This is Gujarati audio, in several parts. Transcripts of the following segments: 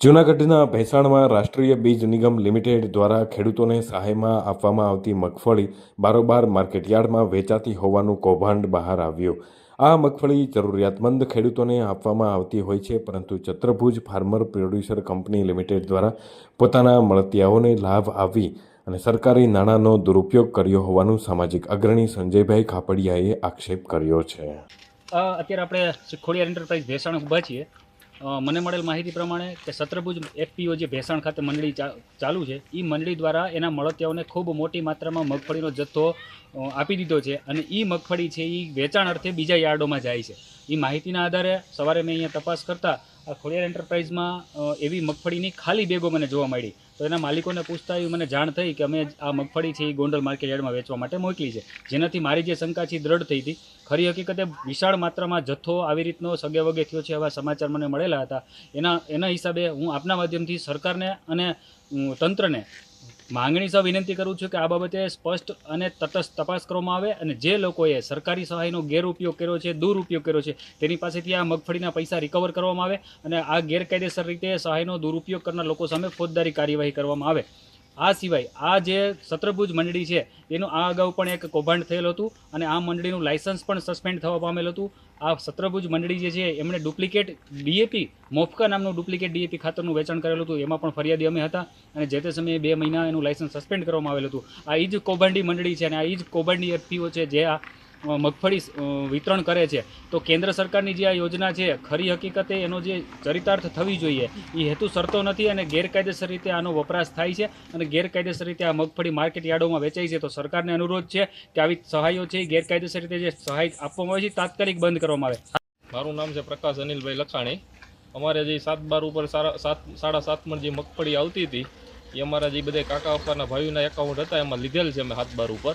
જૂનાગઢના ભેસાણમાં રાષ્ટ્રીય બીજ નિગમ લિમિટેડ દ્વારા ખેડૂતોને સહાયમાં આપવામાં આવતી મગફળી બારોબાર માર્કેટયાર્ડમાં વેચાતી હોવાનું કૌભાંડ બહાર આવ્યું. આ મગફળી જરૂરિયાતમંદ ખેડૂતોને આપવામાં આવતી હોય છે, પરંતુ Chatrabhuj farmer producer company limited દ્વારા પોતાના મળતિયાઓને લાભ આપી અને સરકારી નાણાંનો દુરુપયોગ કર્યો હોવાનું સામાજિક અગ્રણી સંજયભાઈ ખાપડિયાએ આક્ષેપ કર્યો છે. અત્યારે આપણે ખોડિયાર એન્ટરપ્રાઇઝ ભેસાણ ઊભા છીએ. મને મળેલ માહિતી પ્રમાણે કે સત્રભુજ એફપીઓ જે ભેસાણ ખાતે મંડળી ચાલુ છે એ મંડળી દ્વારા એના મળતિયાઓને ખૂબ મોટી માત્રામાં મગફળીનો જથ્થો આપી દીધો છે અને એ મગફળી છે એ વેચાણ અર્થે બીજા યાર્ડોમાં જાય છે. એ માહિતીના આધારે સવારે મેં અહીંયા તપાસ કરતા ખોડિયાર એન્ટરપ્રાઇઝમાં એવી મગફળીની ખાલી બેગો મને જોવા મળી. તો એના માલિકોને પૂછતા એવી મને જાણ થઈ કે અમે આ મગફળી છે એ ગોંડલ માર્કેટ યાર્ડમાં વેચવા માટે મોકલી છે. જેનાથી મારી જે શંકા છે એ દ્રઢ થઈ હતી. ખરી હકીકતે વિશાળ માત્રામાં જથ્થો આવી રીતનો સગે વગે થયો છે એવા સમાચાર મને મળેલા હતા. એના એના હિસાબે હું આપના માધ્યમથી સરકારને અને તંત્રને માંગણી સહ વિનંતી કરું છું કે આ બાબતે સ્પષ્ટ અને તટસ્થ તપાસ કરવામાં આવે અને જે લોકોએ સરકારી સહાયનો ગેરઉપયોગ કર્યો છે, દુરુપયોગ કર્યો છે, તેની પાસેથી આ મગફળીના પૈસા રિકવર કરવામાં આવે અને આ ગેરકાયદેસર રીતે સહાયનો દુરુપયોગ કરનાર લોકો સામે ફોજદારી કાર્યવાહી કરવામાં આવે. આ સિવાય આ જે સત્રભુજ મંડળી છે, એનું આ અગાઉ પણ એક કૌભાંડ થયેલું હતું અને આ મંડળીનું લાયસન્સ પણ સસ્પેન્ડ થવા પામેલ હતું. આ સત્રભુજ મંડળી જે છે, એમણે ડુપ્લિકેટ ડીએપી, મોફકા નામનું ડુપ્લિકેટ ડીએપી ખાતરનું વેચાણ કરેલું હતું. એમાં પણ ફરિયાદી અમે હતા અને જે તે સમયે બે મહિના એનું લાયસન્સ સસ્પેન્ડ કરવામાં આવેલું હતું. આ એ જ કૌભાંડી મંડળી છે અને આ એ જ કૌભાંડી એફપીઓ છે, જે આ મગફળી વિતરણ કરે છે. તો કેન્દ્ર સરકારની જે આ યોજના છે, ખરી હકીકતે એનો જે ચરિતાર્થ થવી જોઈએ એ હેતુ સરતો નથી અને ગેરકાયદેસર રીતે આનો વપરાશ થાય છે અને ગેરકાયદેસર રીતે આ મગફળી માર્કેટ યાર્ડોમાં વેચાય છે. તો સરકારને અનુરોધ છે કે આવી સહાયો છે એ ગેરકાયદેસર રીતે જે સહાય આપવામાં આવે છે તાત્કાલિક બંધ કરવામાં આવે. મારું નામ છે પ્રકાશ અનિલભાઈ લખાણી. અમારે જે સાત બાર ઉપર સારા, સાત, સાડા સાતમાં જે મગફળી આવતી હતી એ અમારા જે બધા કાકા પપ્પાના ભાઈઓના એકાઉન્ટ હતા, એમાં લીધેલ છે અમે સાત બાર ઉપર.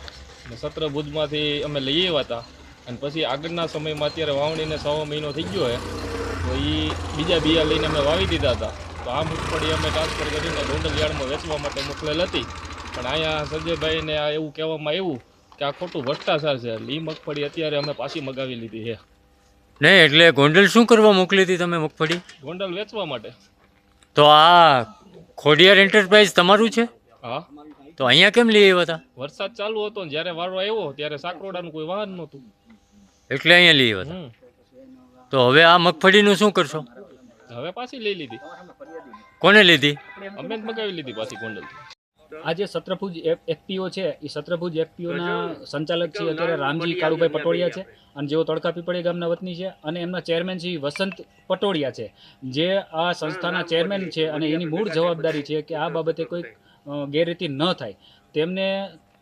સત્ર ભુજમાંથી અમે લઈ આવ્યા હતા. અને પછી આગળના સમયમાં અત્યારે વાવણીને સવા મહિનો થઈ ગયો છે તો એ બીજા બિયા લઈને અમે વાવી દીધા હતા. તો આ મગફળી અમે ટ્રાન્સફર કરીને ગોંડલ યાર્ડમાં વેચવા માટે મોકલેલ હતી. પણ અહીંયા સંજયભાઈને આ એવું કહેવામાં આવ્યું કે આ ખોટું ભ્રષ્ટાચાર છે. એટલે એ મગફળી અત્યારે અમે પાછી મગાવી લીધી છે. નહીં એટલે ગોંડલ શું કરવા મોકલી હતી તમે મગફળી ગોંડલ વેચવા માટે. તો આ ખોડિયાર એન્ટરપ્રાઇઝ તમારું છે? હા. તો અહીંયા કેમ લઈ આવ્યા હતા વરસાદ ચાલુ હતો ને જ્યારે વારો આવ્યો ત્યારે સાકરોડાનું કોઈ વાહન નહોતું. એટલે અહીંયા લઈ આવ્યા હતા તો હવે આ મગફળીનું શું કરશો? હવે પાછી લઈ લીધી. કોને લીધી? અમે જ મગાવી લીધી પાછી ગોંડલ આ જે સત્રભુજ એફપીઓ છે એ સત્રભુજ એફપીઓના સંચાલક છે અત્યારે રામજી કાળુભાઈ પટોળિયા છે અને જેઓ તડકા પીપળી ગામના વતની છે અને એમના ચેરમેન છે વસંત પટોળિયા છે. જે આ સંસ્થાના ચેરમેન છે અને એની મૂળ જવાબદારી છે કે આ બાબતે કોઈ ગેરરીતિ ન થાય. તેમને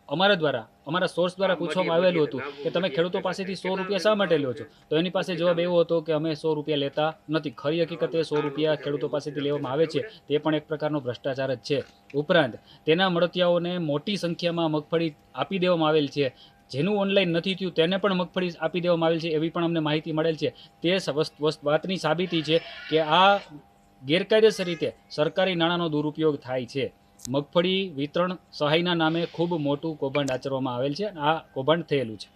અમારા દ્વારા અમારા સોર્સ દ્વારા પૂછવામાં આવેલું હતું કે તમે ખેડૂતો પાસેથી સો રૂપિયા શા માટે લો છો? તો એની પાસે જવાબ એવો હતો કે અમે સો રૂપિયા લેતા નથી. ખરી હકીકતે સો રૂપિયા ખેડૂતો પાસેથી લેવામાં આવે છે. તે પણ એક પ્રકારનો ભ્રષ્ટાચાર જ છે. ઉપરાંત તેના મળતિયાઓને મોટી સંખ્યામાં મગફળી આપી દેવામાં આવેલ છે. જેનું ઓનલાઈન નથી થયું તેને પણ મગફળી આપી દેવામાં આવેલ છે એવી પણ અમને માહિતી મળેલ છે. તે વાતની સાબિતી છે કે આ ગેરકાયદેસર રીતે સરકારી નાણાંનો દુરુપયોગ થાય છે. મગફળી વિતરણ સહાયના નામે ખૂબ મોટું કૌભાંડ આચરવામાં આવેલ છે આ કૌભાંડ થયેલું છે.